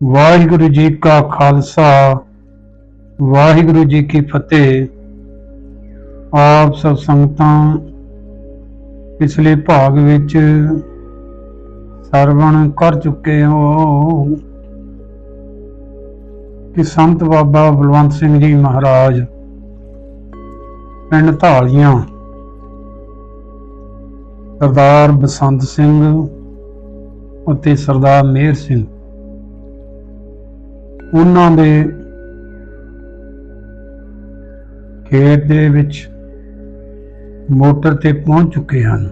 ਵਾਹਿਗੁਰੂ ਜੀ ਕਾ ਖਾਲਸਾ, ਵਾਹਿਗੁਰੂ ਜੀ ਕੀ ਫਤਿਹ। ਆਪ ਸਭ ਸੰਗਤਾਂ, ਪਿਛਲੇ ਭਾਗ ਵਿੱਚ ਸਰਵਣ ਕਰ ਚੁੱਕੇ ਹੋ ਕਿ ਸੰਤ ਬਾਬਾ ਬਲਵੰਤ ਸਿੰਘ ਜੀ ਮਹਾਰਾਜ ਪਿੰਡ ਧਾਲੀਆਂ, ਸਰਦਾਰ ਬਸੰਤ ਸਿੰਘ ਅਤੇ ਸਰਦਾਰ ਮੇਹਰ ਸਿੰਘ ਉਹਨਾਂ ਦੇ ਖੇਤ ਦੇ ਵਿੱਚ ਮੋਟਰ ਤੇ ਪਹੁੰਚ ਚੁੱਕੇ ਹਨ।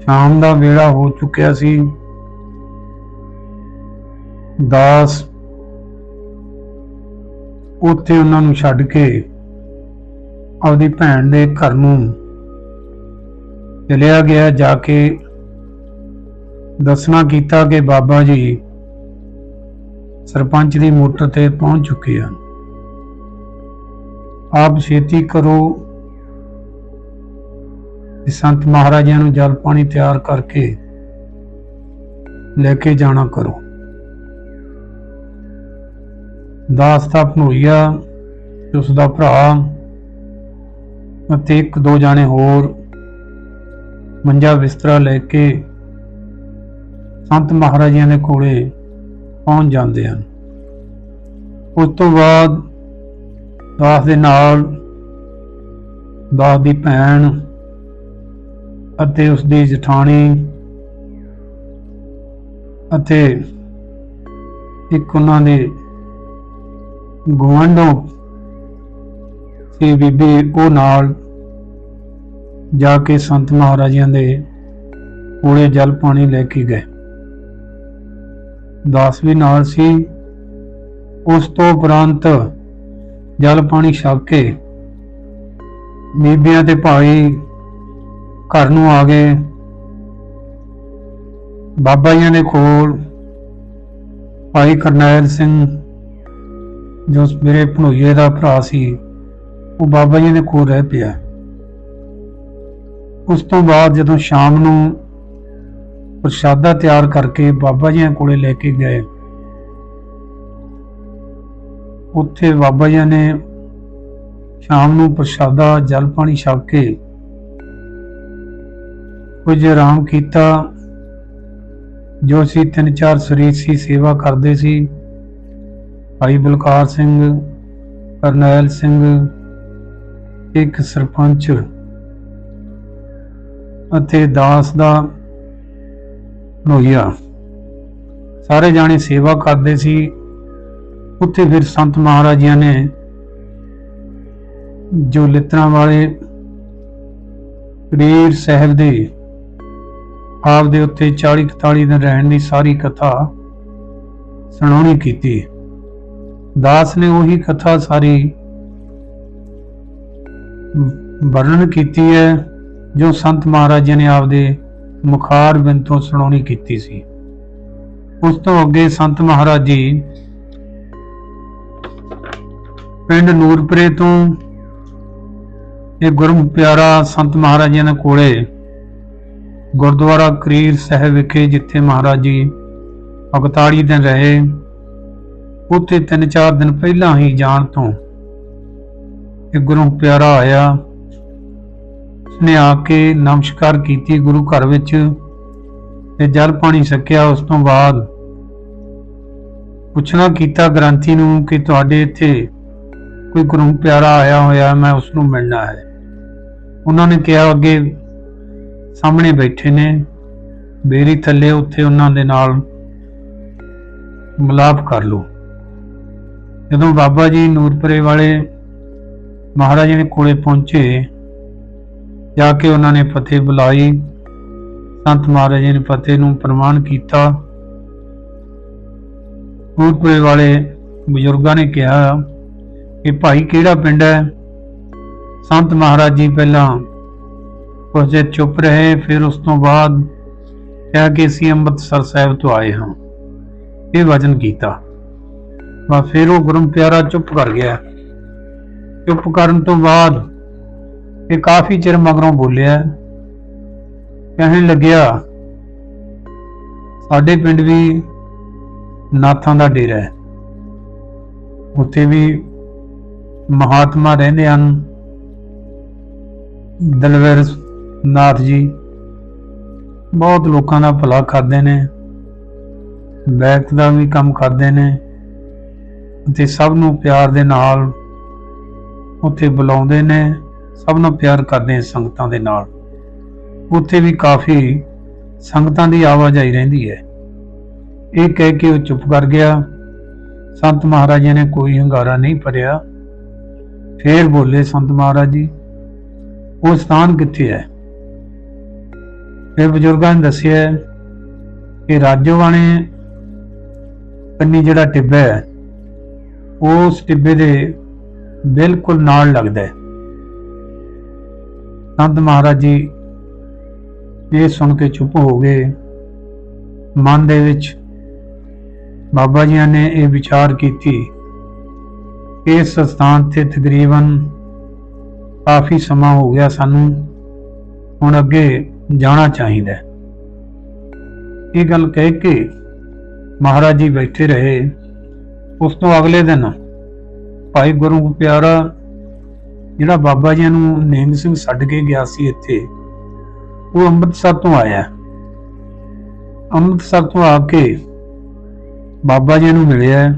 ਸ਼ਾਮ ਦਾ ਵੇਲਾ ਹੋ ਚੁੱਕਿਆ ਸੀ। ਦਾਸ ਉੱਥੇ ਉਹਨਾਂ ਨੂੰ ਛੱਡ ਕੇ ਆਪਦੀ ਭੈਣ ਦੇ ਘਰ ਨੂੰ ਚਲਿਆ ਗਿਆ, ਜਾ ਕੇ ਦੱਸਣਾ ਕੀਤਾ ਕਿ ਬਾਬਾ ਜੀ ਸਰਪੰਚ ਦੀ ਮੋਟਰ ਤੇ ਪਹੁੰਚ ਚੁੱਕੇ ਹਨ। ਆਪ ਛੇਤੀ ਕਰੋ। ਸੰਤ ਮਹਾਰਾਜਿਆਂ ਨੂੰ ਜਲ ਪਾਣੀ ਤਿਆਰ ਕਰਕੇ ਲੈ ਕੇ ਜਾਣਾ ਕਰੋ। ਦਾਸ ਦਾ ਭਣੋਈਆ, ਉਸ ਦਾ ਭਰਾ ਅਤੇ ਇੱਕ ਦੋ ਜਾਣੇ ਹੋਰ ਮੰਜਾ ਬਿਸਤਰਾ ਲੈ ਕੇ ਸੰਤ ਮਹਾਰਾਜਿਆਂ ਦੇ ਕੋਲੇ ਪਹੁੰਚ ਜਾਂਦੇ ਹਨ। ਉਸ ਤੋਂ ਬਾਅਦ ਦਾਸ ਦੇ ਨਾਲ ਦਾਸ ਦੀ ਭੈਣ ਅਤੇ ਉਸ ਦੀ ਜਠਾਣੀ ਅਤੇ ਇੱਕ ਉਹਨਾਂ ਦੇ ਗੁਆਂਢੋਂ ਸੀ ਬੀਬੀ, ਉਹ ਨਾਲ ਜਾ ਕੇ ਸੰਤ ਮਹਾਰਾਜਿਆਂ ਦੇ ਕੋਲੇ ਜਲ ਪਾਣੀ ਲੈ ਕੇ ਗਏ। ਦਾਸ ਵੀ ਨਾਲ ਸੀ। ਉਸ ਤੋਂ ਉਪਰੰਤ ਜਲ ਪਾਣੀ ਛਕ ਕੇ ਬੀਬੀਆਂ ਤੇ ਭਾਈ ਘਰ ਨੂੰ ਆ ਗਏ। ਬਾਬਾ ਜੀ ਦੇ ਕੋਲ ਭਾਈ ਕਰਨੈਲ ਸਿੰਘ, ਜੋ ਮੇਰੇ ਭਣੋਈਏ ਦਾ ਭਰਾ ਸੀ, ਉਹ ਬਾਬਾ ਜੀ ਦੇ ਕੋਲ ਰਹਿ ਪਿਆ। ਉਸ ਤੋਂ ਬਾਅਦ ਜਦੋਂ ਸ਼ਾਮ ਨੂੰ ਪ੍ਰਸ਼ਾਦਾ ਤਿਆਰ ਕਰਕੇ ਬਾਬਾ ਜੀਆਂ ਕੋਲੇ ਲੈ ਕੇ ਗਏ। ਉੱਥੇ ਬਾਬਾ ਜੀ ਨੇ ਸ਼ਾਮ ਨੂੰ ਪ੍ਰਸ਼ਾਦਾ, ਜਲ ਪਾਣੀ ਛਕ ਕੇ ਕੁਝ ਆਰਾਮ ਕੀਤਾ। ਜੋ ਸੀ ਤਿੰਨ ਚਾਰ ਸਰੀਰਸੀ ਸੇਵਾ ਕਰਦੇ ਸੀ। ਭਾਈ ਬਲਕਾਰ ਸਿੰਘ, ਕਰਨੈਲ ਸਿੰਘ, ਇੱਕ ਸਰਪੰਚ ਅਤੇ ਦਾਸ ਦਾ ਨੋਈਆ ਸਾਰੇ ਜਾਣੇ ਸੇਵਾ ਕਰਦੇ ਸੀ। ਉੱਥੇ ਫਿਰ ਸੰਤ ਮਹਾਰਾਜਿਆਂ ਨੇ ਜੋ ਲਿਤਰਾਂ ਵਾਲੇ ਕਬੀਰ ਸਾਹਿਬ ਦੇ ਆਪ ਦੇ ਉੱਤੇ 40 41 ਦਿਨ ਰਹਿਣ ਦੀ ਸਾਰੀ ਕਥਾ ਸੁਣਾਉਣੀ ਕੀਤੀ। ਦਾਸ ਨੇ ਉਹੀ ਕਥਾ ਸਾਰੀ ਵਰਣਨ ਕੀਤੀ ਹੈ ਜੋ ਸੰਤ ਮਹਾਰਾਜ ਨੇ ਆਪਦੇ ਮੁਖਾਰ ਬਿੰਦ ਤੋਂ ਸੁਣਾਉਣੀ ਕੀਤੀ ਸੀ। ਉਸ ਤੋਂ ਅੱਗੇ ਸੰਤ ਮਹਾਰਾਜ ਜੀ ਪਿੰਡ ਨੂਰਪੁਰੇ ਤੋਂ ਇਹ ਗੁਰਮ ਪਿਆਰਾ ਸੰਤ ਮਹਾਰਾਜ ਜੀ ਦੇ ਕੋਲੇ ਗੁਰਦੁਆਰਾ ਕਰੀਰ ਸਾਹਿਬ ਵਿਖੇ ਜਿੱਥੇ ਮਹਾਰਾਜ ਜੀ 41 ਦਿਨ ਰਹੇ, ਉੱਥੇ 3-4 ਦਿਨ ਪਹਿਲਾਂ ਹੀ ਜਾਣ ਤੋਂ ਇਹ ਗੁਰੂ ਪਿਆਰਾ ਆਇਆ। ਉਸਨੇ ਆ ਕੇ ਨਮਸਕਾਰ ਕੀਤੀ ਗੁਰੂ ਘਰ ਵਿੱਚ ਤੇ ਜਲ ਪਾਣੀ ਛਕਿਆ ਉਸ ਤੋਂ ਬਾਅਦ ਪੁੱਛਣਾ ਕੀਤਾ ਗ੍ਰੰਥੀ ਨੂੰ ਕਿ ਤੁਹਾਡੇ ਇੱਥੇ ਕੋਈ ਗੁਰੂ ਪਿਆਰਾ ਆਇਆ ਹੋਇਆ ਮੈਂ ਉਸ ਨੂੰ ਮਿਲਣਾ ਹੈ। ਉਹਨਾਂ ਨੇ ਕਿਹਾ, ਅੱਗੇ ਸਾਹਮਣੇ ਬੈਠੇ ਨੇ। ਬੇਰੀ ਥੱਲੇ ਉੱਥੇ ਉਹਨਾਂ ਦੇ ਨਾਲ ਮਿਲਾਪ ਕਰ ਲਓ। ਜਦੋਂ ਬਾਬਾ ਜੀ ਨੂਰਪੁਰੇ ਵਾਲੇ ਮਹਾਰਾਜ ਦੇ ਕੋਲੇ ਪਹੁੰਚੇ ਜਾ ਕੇ ਉਹਨਾਂ ਨੇ ਫਤਿਹ ਬੁਲਾਈ। ਸੰਤ ਮਹਾਰਾਜ ਜੀ ਨੇ ਫਤਿਹ ਨੂੰ ਪ੍ਰਮਾਣ ਕੀਤਾ। ਨੂਰਪੁਰੇ ਵਾਲੇ ਬਜ਼ੁਰਗਾਂ ਨੇ ਕਿਹਾ ਕਿ ਭਾਈ ਕਿਹੜਾ ਪਿੰਡ ਹੈ? ਸੰਤ ਮਹਾਰਾਜ ਜੀ ਪਹਿਲਾਂ ਕੁਝ ਚਿਰ ਚੁੱਪ ਰਹੇ, ਫਿਰ ਉਸ ਤੋਂ ਬਾਅਦ ਕਿਹਾ ਕਿ ਅਸੀਂ ਅੰਮ੍ਰਿਤਸਰ ਸਾਹਿਬ ਤੋਂ ਆਏ ਹਾਂ। ਇਹ ਵਚਨ ਕੀਤਾ। ਬਾ ਫਿਰ ਉਹ ਗੁਰਮ ਪਿਆਰਾ ਚੁੱਪ ਕਰ ਗਿਆ। ਚੁੱਪ ਕਰਨ ਤੋਂ ਬਾਅਦ ਇਹ ਕਾਫੀ ਚਿਰ ਮਗਰੋਂ ਬੋਲਿਆ, ਕਹਿਣ ਲੱਗਿਆ, ਸਾਡੇ ਪਿੰਡ ਵੀ ਨਾਥਾਂ ਦਾ ਡੇਰਾ ਹੈ। ਉੱਥੇ ਵੀ ਮਹਾਤਮਾ ਰਹਿੰਦੇ ਹਨ। ਦਲਵਰ ਨਾਥ ਜੀ ਬਹੁਤ ਲੋਕਾਂ ਦਾ ਭਲਾ ਕਰਦੇ ਨੇ ਬੈਕ ਦਾ ਵੀ ਕੰਮ ਕਰਦੇ ਨੇ ਤੇ ਸਭ ਨੂੰ ਪਿਆਰ ਦੇ ਨਾਲ ਉੱਥੇ ਬੁਲਾਉਂਦੇ ਨੇ। ਸਭ ਨੂੰ ਪਿਆਰ ਕਰਦੇ ਸੰਗਤਾਂ ਦੇ ਨਾਲ। ਉੱਥੇ ਵੀ ਕਾਫੀ ਸੰਗਤਾਂ ਦੀ ਆਵਾਜਾਈ ਰਹਿੰਦੀ ਹੈ। ਇਹ ਕਹਿ ਕੇ ਉਹ ਚੁੱਪ ਕਰ ਗਿਆ। ਸੰਤ ਮਹਾਰਾਜ ਨੇ ਕੋਈ ਹੰਗਾਰਾ ਨਹੀਂ ਭਰਿਆ। ਫੇਰ ਬੋਲੇ, ਸੰਤ ਮਹਾਰਾਜ ਜੀ, ਉਹ ਸਥਾਨ ਕਿੱਥੇ ਹੈ? ਫਿਰ ਬਜ਼ੁਰਗਾਂ ਨੇ ਦੱਸਿਆ ਕਿ ਰਾਜੋਵਾਣੇ ਕੰਨੀ ਜਿਹੜਾ ਟਿੱਬਾ ਹੈ ਉਸ ਟਿੱਬੇ ਦੇ ਬਿਲਕੁਲ ਨਾਲ ਲੱਗਦਾ ਹੈ। ਸੰਤ ਮਹਾਰਾਜ ਜੀ, ਇਹ ਸੁਣ ਕੇ ਚੁੱਪ ਹੋ ਗਏ। ਮਨ ਦੇ ਵਿੱਚ ਬਾਬਾ ਜੀ ਨੇ ਇਹ ਵਿਚਾਰ ਕੀਤੀ। ਇਸ ਸਥਾਨ ਤੇ ਤਕਰੀਬਨ ਕਾਫੀ ਸਮਾਂ ਹੋ ਗਿਆ ਸਾਨੂੰ। ਹੁਣ ਅੱਗੇ ਜਾਣਾ ਚਾਹੀਦਾ ਇਹ ਗੱਲ ਕਹਿ ਕੇ ਮਹਾਰਾਜ ਜੀ ਬੈਠੇ ਰਹੇ। ਉਸ ਤੋਂ ਅਗਲੇ ਦਿਨ ਭਾਈ ਗੁਰੂ ਪਿਆਰਾ ਜਿਹੜਾ ਬਾਬਾ ਜੀ ਨੂੰ ਨੇਮ ਸਿੰਘ ਛੱਡ ਕੇ ਗਿਆ ਸੀ ਇੱਥੇ, ਉਹ ਅੰਮ੍ਰਿਤਸਰ ਤੋਂ ਆਇਆ। ਅੰਮ੍ਰਿਤਸਰ ਤੋਂ ਆ ਕੇ ਬਾਬਾ ਜੀ ਨੂੰ ਮਿਲਿਆ।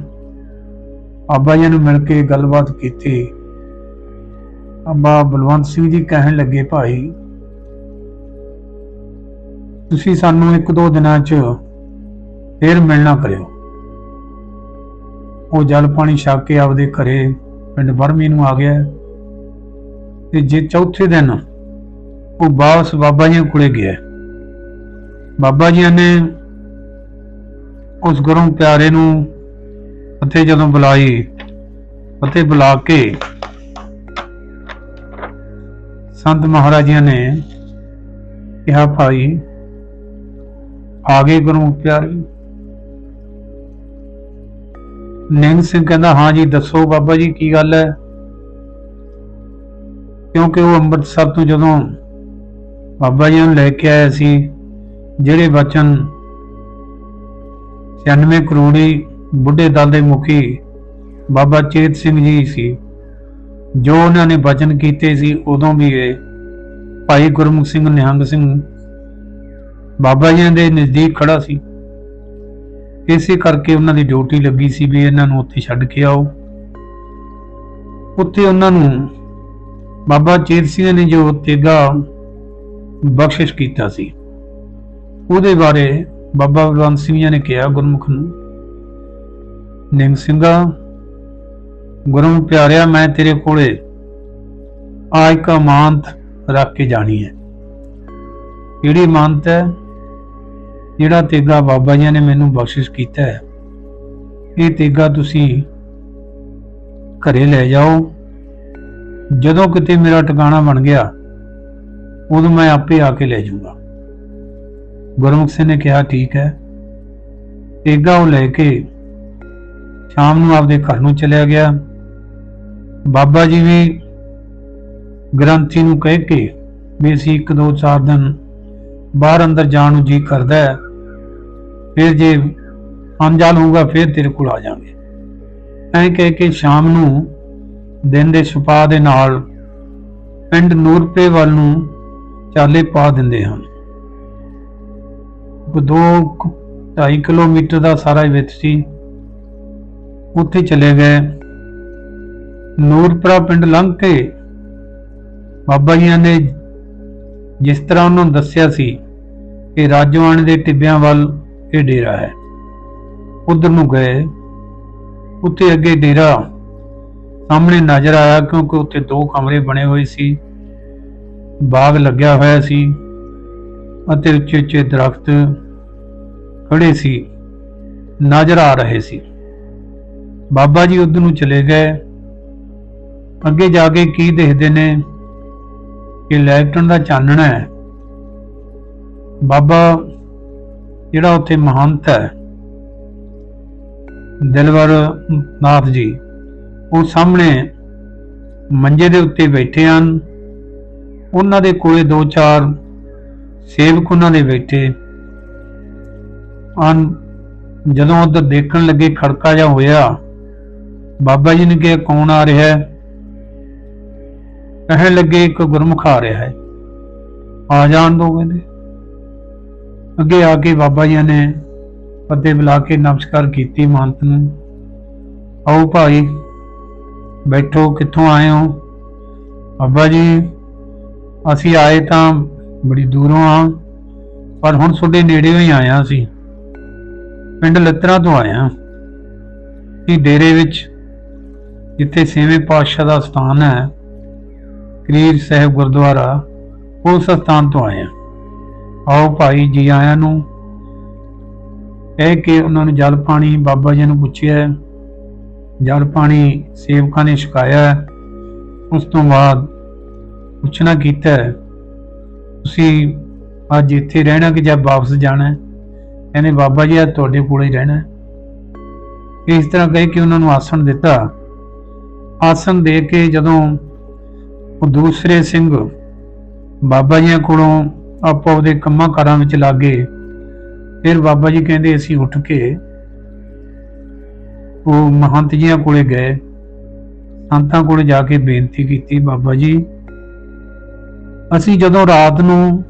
ਬਾਬਾ ਜੀ ਨੂੰ ਮਿਲ ਕੇ ਗੱਲਬਾਤ ਕੀਤੀ। ਅੱਬਾ ਬਲਵੰਤ ਸਿੰਘ ਜੀ ਕਹਿਣ ਲੱਗੇ, ਭਾਈ, ਤੁਸੀਂ ਸਾਨੂੰ ਇੱਕ ਦੋ ਦਿਨਾਂ 'ਚ ਫੇਰ ਮਿਲਣਾ ਕਰਿਓ। ਉਹ ਜਲ ਪਾਣੀ ਛਕ ਕੇ ਆਪਦੇ ਘਰੇ ਪਿੰਡ ਬਰਮੀ ਨੂੰ ਆ ਗਿਆ। ਤੇ ਜੇ ਚੌਥੇ ਦਿਨ ਉਹ ਵਾਪਸ ਬਾਬਾ ਜੀ ਕੋਲੇ ਗਿਆ। ਬਾਬਾ ਜੀ ਨੇ ਉਸ ਗੁਰੂ ਪਿਆਰੇ ਨੂੰ ਉੱਥੇ ਜਦੋਂ ਬੁਲਾਈ ਉੱਥੇ ਬੁਲਾ ਕੇ ਸੰਤ ਮਹਾਰਾਜ ਨੇ ਕਿਹਾ, ਭਾਈ ਆ ਗਏ ਗੁਰੂ ਪਿਆਰੇ। ਨਿੰਗ ਸਿੰਘ ਕਹਿੰਦਾ, ਹਾਂ ਜੀ, ਦੱਸੋ ਬਾਬਾ ਜੀ, ਕੀ ਗੱਲ ਹੈ? ਕਿਉਂਕਿ ਉਹ ਅੰਮ੍ਰਿਤਸਰ ਤੋਂ ਜਦੋਂ ਬਾਬਾ ਜੀ ਨੂੰ ਲੈ ਕੇ ਆਇਆ ਸੀ, ਜਿਹੜੇ ਬਚਨ 96 ਕਰੋੜੀ ਬੁੱਢੇ ਦਲ ਦੇ ਮੁਖੀ ਬਾਬਾ ਚੇਤ ਸਿੰਘ ਜੀ ਸੀ, ਜੋ ਉਹਨਾਂ ਨੇ ਬਚਨ ਕੀਤੇ ਸੀ, ਉਦੋਂ ਵੀ ਇਹ ਭਾਈ ਗੁਰਮੁਖ ਸਿੰਘ ਨਿਹੰਗ ਸਿੰਘ ਬਾਬਾ ਜੀ ਦੇ ਨਜ਼ਦੀਕ ਖੜਾ ਸੀ। ਇਸੇ ਕਰਕੇ ਉਹਨਾਂ ਦੀ ਡਿਊਟੀ ਲੱਗੀ ਸੀ ਵੀ ਇਹਨਾਂ ਨੂੰ ਉੱਥੇ ਛੱਡ ਕੇ ਆਓ। ਉੱਥੇ ਉਹਨਾਂ ਨੂੰ ਬਾਬਾ ਚੇਤ ਸਿੰਘ ਨੇ ਜੋ ਤੇਗਾ ਬਖਸ਼ਿਸ਼ ਕੀਤਾ ਸੀ, ਉਹਦੇ ਬਾਰੇ ਬਾਬਾ ਬਲਵੰਤ ਸਿੰਘ ਜੀ ਨੇ ਕਿਹਾ, ਗੁਰਮੁਖ ਨੂੰ, ਨਿੰਗ ਸਿੰਘਾ ਗੁਰੂ ਪਿਆਰਿਆ, ਮੈਂ ਤੇਰੇ ਕੋਲੇ ਆ ਇੱਕ ਅਮਾਨਤ ਰੱਖ ਕੇ ਜਾਣੀ ਹੈ। ਜਿਹੜੀ ਅਮਾਨਤ ਹੈ? ਜਿਹੜਾ ਤੇਗਾ ਬਾਬਾ ਜੀ ਨੇ ਮੈਨੂੰ ਬਖਸ਼ਿਸ਼ ਕੀਤਾ ਹੈ, ਇਹ ਤੇਗਾ ਤੁਸੀਂ ਘਰੇ ਲੈ ਜਾਓ। ਜਦੋਂ ਕਿਤੇ ਮੇਰਾ ਟਿਕਾਣਾ ਬਣ ਗਿਆ, ਉਦੋਂ ਮੈਂ ਆਪੇ ਆ ਕੇ ਲੈ ਜਾਊਂਗਾ। ਗੁਰਮੁਖ ਸਿੰਘ ਨੇ ਕਿਹਾ, ਠੀਕ ਹੈ। ਏਗਾ ਉਹ ਲੈ ਕੇ ਸ਼ਾਮ ਨੂੰ ਆਪਦੇ ਘਰ ਨੂੰ ਚਲਿਆ ਗਿਆ। ਬਾਬਾ ਜੀ ਵੀ ਗ੍ਰੰਥੀ ਨੂੰ ਕਹਿ ਕੇ ਵੀ ਅਸੀਂ ਇੱਕ ਦੋ ਚਾਰ ਦਿਨ ਬਾਹਰ ਅੰਦਰ ਜਾਣ ਨੂੰ ਜੀ ਕਰਦਾ ਹੈ, ਫਿਰ ਜੇ ਅਣਜਾਲ ਹੋਊਗਾ, ਫਿਰ ਤੇਰੇ ਕੋਲ ਆ ਜਾਾਂਗੇ ਐਂ ਕਹਿ ਕੇ ਸ਼ਾਮ ਨੂੰ ਦਿਨ ਦੇ ਛਪਾ ਦੇ ਨਾਲ ਪਿੰਡ ਨੂਰਪੇ ਵੱਲ ਨੂੰ ਚਾਲੇ ਪਾ ਦਿੰਦੇ ਹਨ। ਉਹ ਦੋ 2.5 ਕਿਲੋਮੀਟਰ ਦਾ ਸਾਰਾ ਵਿੱਚ ਸੀ। ਉੱਥੇ ਚਲੇ ਗਏ। ਨੂਰਪੁਰਾ ਪਿੰਡ ਲੰਘ ਕੇ ਬਾਬਾ ਜੀਆਂ ਨੇ ਜਿਸ ਤਰ੍ਹਾਂ ਉਹਨਾਂ ਨੂੰ ਦੱਸਿਆ ਸੀ ਕਿ ਰਾਜਵਾਨ ਦੇ ਟਿੱਬਿਆਂ ਵੱਲ ਇਹ ਡੇਰਾ ਹੈ। ਉਧਰ ਨੂੰ ਗਏ। ਉੱਥੇ ਅੱਗੇ ਡੇਰਾ ਸਾਹਮਣੇ ਨਜ਼ਰ ਆਇਆ ਕਿਉਂਕਿ ਉੱਥੇ ਦੋ ਕਮਰੇ ਬਣੇ ਹੋਏ ਸੀ। ਬਾਗ ਲੱਗਿਆ ਹੋਇਆ ਸੀ ਅਤੇ ਉੱਚੇ ਉੱਚੇ ਦਰਖਤ ਖੜੇ ਸੀ। ਨਜ਼ਰ ਆ ਰਹੇ ਸੀ। ਬਾਬਾ ਜੀ ਉਧਰ ਨੂੰ ਚਲੇ ਗਏ। ਅੱਗੇ ਜਾ ਕੇ ਕੀ ਦੇਖਦੇ ਨੇ? ਕਿ ਲੈਟਰਨ ਦਾ ਚਾਨਣਾ ਹੈ। ਬਾਬਾ, ਜਿਹੜਾ ਉੱਥੇ ਮਹੰਤ ਹੈ। ਦਿਲਵਰ ਨਾਥ ਜੀ। ਉਹ ਸਾਹਮਣੇ ਮੰਜੇ ਦੇ ਉੱਤੇ ਬੈਠੇ ਹਨ। ਉਹਨਾਂ ਦੇ ਕੋਲੇ ਦੋ ਚਾਰ ਸੇਵਕ ਉਹਨਾਂ ਦੇ ਬੈਠੇ ਹਨ। ਜਦੋਂ ਉਧਰ ਦੇਖਣ ਲੱਗੇ ਖੜਕਾ ਜਾ ਹੋਇਆ, ਬਾਬਾ ਜੀ ਨੇ ਕਿਹਾ, ਕੌਣ ਆ ਰਿਹਾ ਹੈ? ਕਹਿਣ ਲੱਗੇ, ਇੱਕ ਗੁਰਮੁਖ ਆ ਰਿਹਾ ਹੈ। ਆ ਜਾਣ ਦੋ, ਕਹਿੰਦੇ। ਅੱਗੇ ਆ ਕੇ ਬਾਬਾ ਜੀ ਨੇ ਪੱਤੇ ਬੁਲਾ ਕੇ ਨਮਸਕਾਰ ਕੀਤੀ ਮਹੰਤ ਨੂੰ। ਆਓ ਭਾਈ ਬੈਠੋ, ਕਿੱਥੋਂ ਆਏ ਹੋ? ਬਾਬਾ ਜੀ, ਅਸੀਂ ਆਏ ਤਾਂ ਬੜੀ ਦੂਰੋਂ ਆ, ਪਰ ਹੁਣ ਤੁਹਾਡੇ ਨੇੜੇ ਹੀ ਆਇਆ ਸੀ। ਪਿੰਡ ਲੱਤਰਾ ਤੋਂ ਆਇਆ ਕਿ ਡੇਰੇ ਵਿੱਚ, ਜਿੱਥੇ ਛੇਵੇਂ ਪਾਤਸ਼ਾਹ ਦਾ ਸਥਾਨ ਹੈ ਕਰੀਰ ਸਾਹਿਬ ਗੁਰਦੁਆਰਾ, ਉਸ ਸਥਾਨ ਤੋਂ ਆਇਆ ਆਓ ਭਾਈ ਜੀ ਆਇਆਂ ਨੂੰ, ਕਹਿ ਕੇ ਉਹਨਾਂ ਨੂੰ ਜਲ ਪਾਣੀ ਬਾਬਾ ਜੀ ਨੂੰ ਪੁੱਛਿਆ ਜਲ ਪਾਣੀ ਸੇਵਕਾਂ ਨੇ ਛਕਾਇਆ ਉਸ ਤੋਂ ਬਾਅਦ ਪੁੱਛਣਾ ਕੀਤਾ ਤੁਸੀਂ ਅੱਜ ਇੱਥੇ ਰਹਿਣਾ ਕਿ ਜਾਂ ਵਾਪਸ ਜਾਣਾ ਕਹਿੰਦੇ, ਬਾਬਾ ਜੀ, ਅੱਜ ਤੁਹਾਡੇ ਕੋਲ ਹੀ ਰਹਿਣਾ ਇਸ ਤਰ੍ਹਾਂ ਕਹਿ ਕੇ ਉਹਨਾਂ ਨੂੰ ਆਸਣ ਦਿੱਤਾ। ਆਸਣ ਦੇ ਕੇ ਜਦੋਂ ਉਹ ਦੂਸਰੇ ਸਿੰਘ ਬਾਬਾ ਜੀਆਂ ਕੋਲੋਂ ਆਪੋ ਉਹਦੇ ਕੰਮਾਂ ਕਾਰਾਂ ਵਿੱਚ ਲੱਗੇ ਫਿਰ ਬਾਬਾ ਜੀ ਕਹਿੰਦੇ, ਅਸੀਂ ਉੱਠ ਕੇ ਉਹ ਮਹੰਤ ਜੀਆਂ ਕੋਲੇ ਗਏ। ਸੰਤਾਂ ਕੋਲੇ ਜਾ ਕੇ ਬੇਨਤੀ ਕੀਤੀ, ਬਾਬਾ ਜੀ, ਅਸੀਂ ਜਦੋਂ ਰਾਤ ਨੂੰ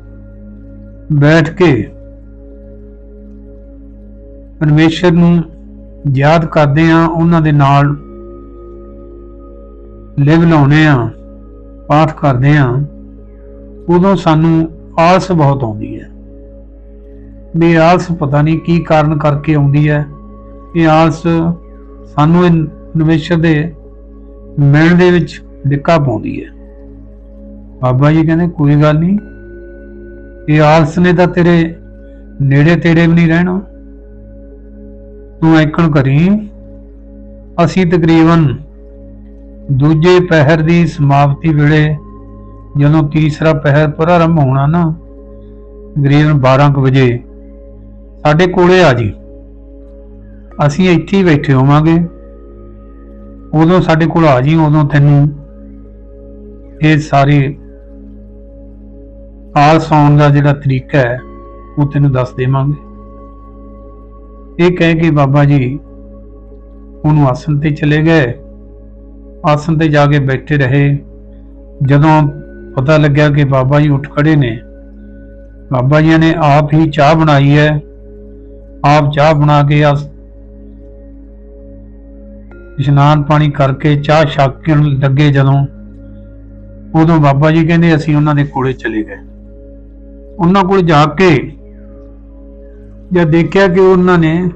ਬੈਠ ਕੇ ਪਰਮੇਸ਼ਰ ਨੂੰ ਯਾਦ ਕਰਦੇ ਆ ਉਹਨਾਂ ਦੇ ਨਾਲ ਲਿਵ ਲਾਉਨੇ ਆ ਪਾਠ ਕਰਦੇ ਆ ਉਦੋਂ ਸਾਨੂੰ ਆਲਸ ਬਹੁਤ ਆਉਂਦੀ ਹੈ। ਵੀ ਆਲਸ ਪਤਾ ਨਹੀਂ ਕੀ ਕਾਰਨ ਕਰਕੇ ਆਉਂਦੀ ਹੈ। ਇਹ ਆਲਸ ਸਾਨੂੰ ਇਹ ਨਿਵੇਸ਼ਰ ਦੇ ਮਿਲਣ ਦੇ ਵਿੱਚ ਡਿੱਕਾ ਪਾਉਂਦੀ ਹੈ। ਬਾਬਾ ਜੀ ਕਹਿੰਦੇ, ਕੋਈ ਗੱਲ ਨਹੀਂ, ਇਹ ਆਲਸ ਨੇ ਤਾਂ ਤੇਰੇ ਨੇੜੇ ਤੇੜੇ ਵੀ ਨਹੀਂ ਰਹਿਣਾ। ਤੂੰ ਐਕਣ ਕਰੀ। ਅਸੀਂ ਤਕਰੀਬਨ ਦੂਜੇ ਪਹਿਰ ਦੀ ਸਮਾਪਤੀ ਵੇਲੇ ਜਦੋਂ ਤੀਸਰਾ ਪਹਿਰ ਪ੍ਰਾਰੰਭ ਹੋਣਾ ਨਾ, ਤਕਰੀਬਨ 12 ਕੁ ਵਜੇ ਸਾਡੇ ਕੋਲੇ ਆ ਜੀ। ਅਸੀਂ ਇੱਥੇ ਹੀ ਬੈਠੇ ਹੋਵਾਂਗੇ। ਉਦੋਂ ਸਾਡੇ ਕੋਲ ਆ ਜੀ, ਉਦੋਂ ਤੈਨੂੰ ਇਹ ਸਾਰੇ ਆਲਸ ਆਉਣ ਦਾ ਜਿਹੜਾ ਤਰੀਕਾ ਹੈ, ਉਹ ਤੈਨੂੰ ਦੱਸ ਦੇਵਾਂਗੇ। ਇਹ ਕਹਿ ਕੇ ਬਾਬਾ ਜੀ ਉਹਨੂੰ ਆਸਣ ਤੇ ਚਲੇ ਗਏ। ਆਸਣ ਤੇ ਜਾ ਕੇ ਬੈਠੇ ਰਹੇ। ਜਦੋਂ ਪਤਾ ਲੱਗਿਆ ਕਿ ਬਾਬਾ ਜੀ ਉੱਠ ਖੜੇ ਨੇ, ਬਾਬਾ ਜੀ ਨੇ ਆਪ ਹੀ ਚਾਹ ਬਣਾਈ ਹੈ। ਆਪ ਚਾਹ ਬਣਾ ਕੇ ਆ ਇਸ਼ਨਾਨ ਪਾਣੀ ਕਰਕੇ ਚਾਹ ਛਕ ਲੱਗੇ ਜਦੋਂ। ਉਦੋਂ ਬਾਬਾ ਜੀ ਕਹਿੰਦੇ, ਅਸੀਂ ਉਹਨਾਂ ਦੇ ਕੋਲੇ ਚਲੇ ਗਏ। ਉਹਨਾਂ ਕੋਲ ਜਾ ਕੇ ਜਦ ਦੇਖਿਆ ਕਿ ਉਹਨਾਂ ਨੇ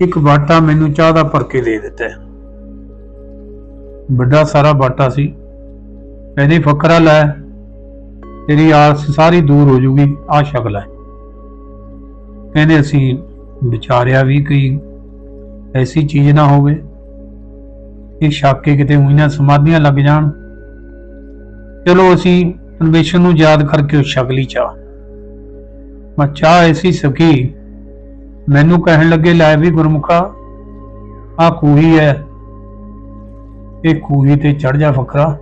ਇੱਕ ਬਾਟਾ ਮੈਨੂੰ ਚਾਹ ਦਾ ਭਰ ਕੇ ਦੇ ਦਿੱਤਾ ਵੱਡਾ ਸਾਰਾ ਬਾਟਾ ਸੀ। ਕਹਿੰਦੇ, ਫਕਰਾ ਲੈ, ਤੇਰੀ ਆਸ ਸਾਰੀ ਦੂਰ ਹੋ ਜੂਗੀ ਆ ਸ਼ਕਲ ਹੈ। ਕਹਿੰਦੇ, ਅਸੀਂ ਵਿਚਾਰਿਆ ਵੀ ਕਿ ਐਸੀ ਚੀਜ਼ ਨਾ ਹੋਵੇ। ਇਹ ਛੱਕ ਕੇ ਕਿਤੇ ਉਹੀ ਨਾ ਸਮਾਧੀਆਂ ਲੱਗ ਜਾਣ। ਚਲੋ ਅਸੀਂ ਪਰਮੇਸ਼ਰ ਨੂੰ ਯਾਦ ਕਰਕੇ ਉਹ ਸ਼ਕਲੀ ਚਾਹ। ਮੈਂ ਚਾਹ ਐਸੀ ਸਕੀ, ਮੈਨੂੰ ਕਹਿਣ ਲੱਗੇ, ਲੈ ਵੀ ਗੁਰਮੁਖਾ ਆ ਖੂਹੀ ਹੈ। ਇਹ ਖੂਹੀ ਤੇ ਚੜ ਜਾ ਫਕਰਾ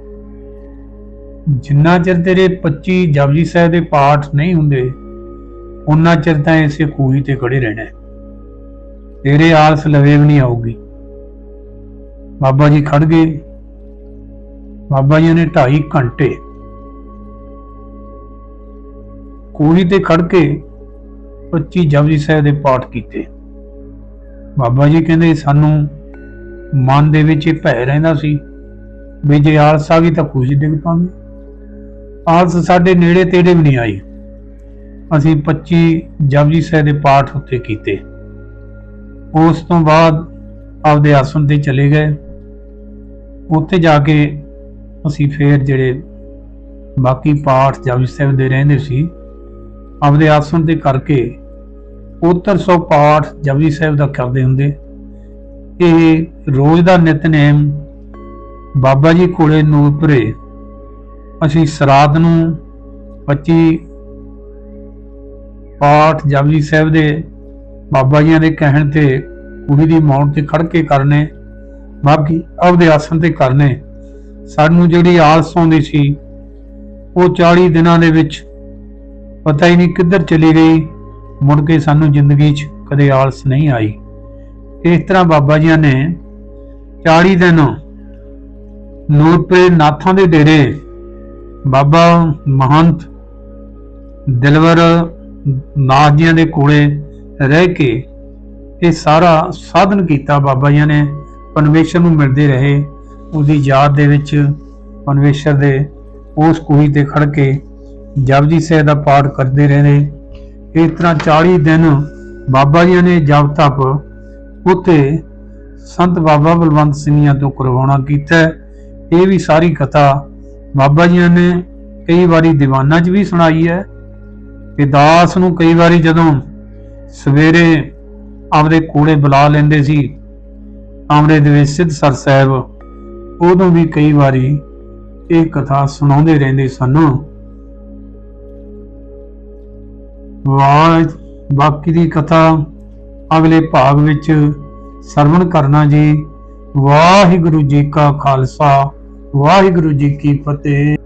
ਜਿੰਨਾ ਚਿਰ ਤੇਰੇ 25 ਜਪਜੀ ਸਾਹਿਬ ਦੇ ਪਾਠ ਨਹੀਂ ਹੁੰਦੇ ਉਨਾ ਚਿਰ ਤਾਂ ਇਸੇ ਖੂਹੀ ਤੇ ਖੜੇ ਰਹਿਣਾ ਤੇਰੇ ਆਲਸ ਲਵੇ ਵੀ ਨਹੀਂ ਆਊਗੀ। ਬਾਬਾ ਜੀ ਖੜ ਗਏ। ਬਾਬਾ ਜੀ ਨੇ 2.5 ਘੰਟੇ ਕੋਹੀ ਤੇ ਖੜ ਕੇ 25 ਜਪਜੀ ਸਾਹਿਬ ਦੇ ਪਾਠ ਕੀਤੇ। ਬਾਬਾ ਜੀ ਕਹਿੰਦੇ, ਸਾਨੂੰ ਮਨ ਦੇ ਵਿੱਚ ਇਹ ਭੈ ਰਹਿੰਦਾ ਸੀ ਵੀ ਜੇ ਆਲਸਾ ਵੀ ਤਾਂ ਖੁਸ਼ੀ ਡਿੱਗ ਪਾਂਗੇ ਆਲਸ ਸਾਡੇ ਨੇੜੇ ਤੇੜੇ ਵੀ ਨਹੀਂ ਆਈ। ਅਸੀਂ 25 ਜਪਜੀ ਸਾਹਿਬ ਦੇ ਪਾਠ ਉੱਤੇ ਕੀਤੇ। ਉਸ ਤੋਂ ਬਾਅਦ ਆਪਦੇ ਆਸਣ ਤੇ ਚਲੇ ਗਏ। ਉੱਥੇ ਜਾ ਕੇ ਅਸੀਂ ਫੇਰ ਜਿਹੜੇ ਬਾਕੀ ਪਾਠ ਜਪਜੀ ਸਾਹਿਬ ਦੇ ਰਹਿੰਦੇ ਸੀ, ਆਪਦੇ ਆਸਣ ਤੇ ਕਰਕੇ ਉੱਤਰ ਸੌ ਪਾਠ ਜਪਜੀ ਸਾਹਿਬ ਦਾ ਕਰਦੇ ਹੁੰਦੇ। ਇਹ ਰੋਜ਼ ਦਾ ਨਿਤਨੇਮ ਬਾਬਾ ਜੀ ਕੋਲੇ ਨੂਰਪੁਰੇ ਅਸੀਂ ਸਰਾਧ ਨੂੰ 25 ਪਾਠ ਜਪਜੀ ਸਾਹਿਬ ਦੇ ਬਾਬਾ ਜੀਆਂ ਦੇ ਕਹਿਣ ਤੇ ਕੁੜੀ ਦੀ ਮੌਤ ਤੇ ਖੜ ਕੇ ਕਰਨੇ। ਬਾਕੀ ਆਪਦੇ ਆਸਣ ਤੇ ਕਰਨੇ ਸਾਨੂੰ ਜਿਹੜੀ ਆਲਸ ਆਉਂਦੀ ਸੀ, ਉਹ 40 ਦਿਨਾਂ ਦੇ ਵਿੱਚ ਪਤਾ ਹੀ ਨਹੀਂ ਕਿੱਧਰ ਚਲੀ ਗਈ। ਮੁੜ ਕੇ ਸਾਨੂੰ ਜ਼ਿੰਦਗੀ 'ਚ ਕਦੇ ਆਲਸ ਨਹੀਂ ਆਈ। ਇਸ ਤਰ੍ਹਾਂ ਬਾਬਾ ਜੀਆਂ ਨੇ 40 ਦਿਨ ਨੂਰਪੁਰੇ ਨਾਥਾਂ ਦੇ ਡੇਰੇ, ਬਾਬਾ ਮਹੰਤ ਦਿਲਵਰ ਨਾਥ ਜੀਆਂ ਦੇ ਕੋਲੇ ਰਹਿ ਕੇ ਇਹ ਸਾਰਾ ਸਾਧਨ ਕੀਤਾ ਬਾਬਾ ਜੀਆਂ ਨੇ। ਪਰਮੇਸ਼ਰ ਨੂੰ ਮਿਲਦੇ ਰਹੇ, ਉਹਦੀ ਯਾਦ ਦੇ ਵਿੱਚ ਪਰਮੇਸ਼ਰ ਦੇ ਉਸ ਕੂਹੀ ਤੇ ਖੜ ਕੇ ਜਪਜੀ ਸਾਹਿਬ ਦਾ ਪਾਠ ਕਰਦੇ ਰਹਿੰਦੇ ਇਸ ਤਰ੍ਹਾਂ 40 ਦਿਨ ਬਾਬਾ ਜੀ ਨੇ ਜਪ ਤਪ ਉੱਥੇ ਸੰਤ ਬਾਬਾ ਬਲਵੰਤ ਸਿੰਘਾਂ ਤੋਂ ਕਰਵਾਉਣਾ ਕੀਤਾ। ਇਹ ਵੀ ਸਾਰੀ ਕਥਾ ਬਾਬਾ ਜੀ ਨੇ ਕਈ ਵਾਰੀ ਦੀਵਾਨਾਂ 'ਚ ਵੀ ਸੁਣਾਈ ਹੈ ਕਿ ਦਾਸ ਨੂੰ ਕਈ ਵਾਰੀ ਜਦੋਂ ਸਵੇਰੇ ਆਪਦੇ ਕੋਲੇ ਬੁਲਾ ਲੈਂਦੇ ਸੀ ਆਮਰੇ ਦੇ ਵਿੱਚ ਸਿੱਧ ਸਰ ਸਾਹਿਬ ਉਦੋਂ ਵੀ ਕਈ ਵਾਰੀ ਇਹ ਕਥਾ ਸੁਣਾਉਂਦੇ ਰਹਿੰਦੇ ਸਨ। ਵਾਹ ਬਾਕੀ ਦੀ ਕਥਾ ਅਗਲੇ ਭਾਗ ਵਿੱਚ ਸਰਵਣ ਕਰਨਾ ਜੀ। ਵਾਹਿਗੁਰੂ ਜੀ ਕਾ ਖਾਲਸਾ, ਵਾਹਿਗੁਰੂ ਜੀ ਕੀ ਫਤਿਹ।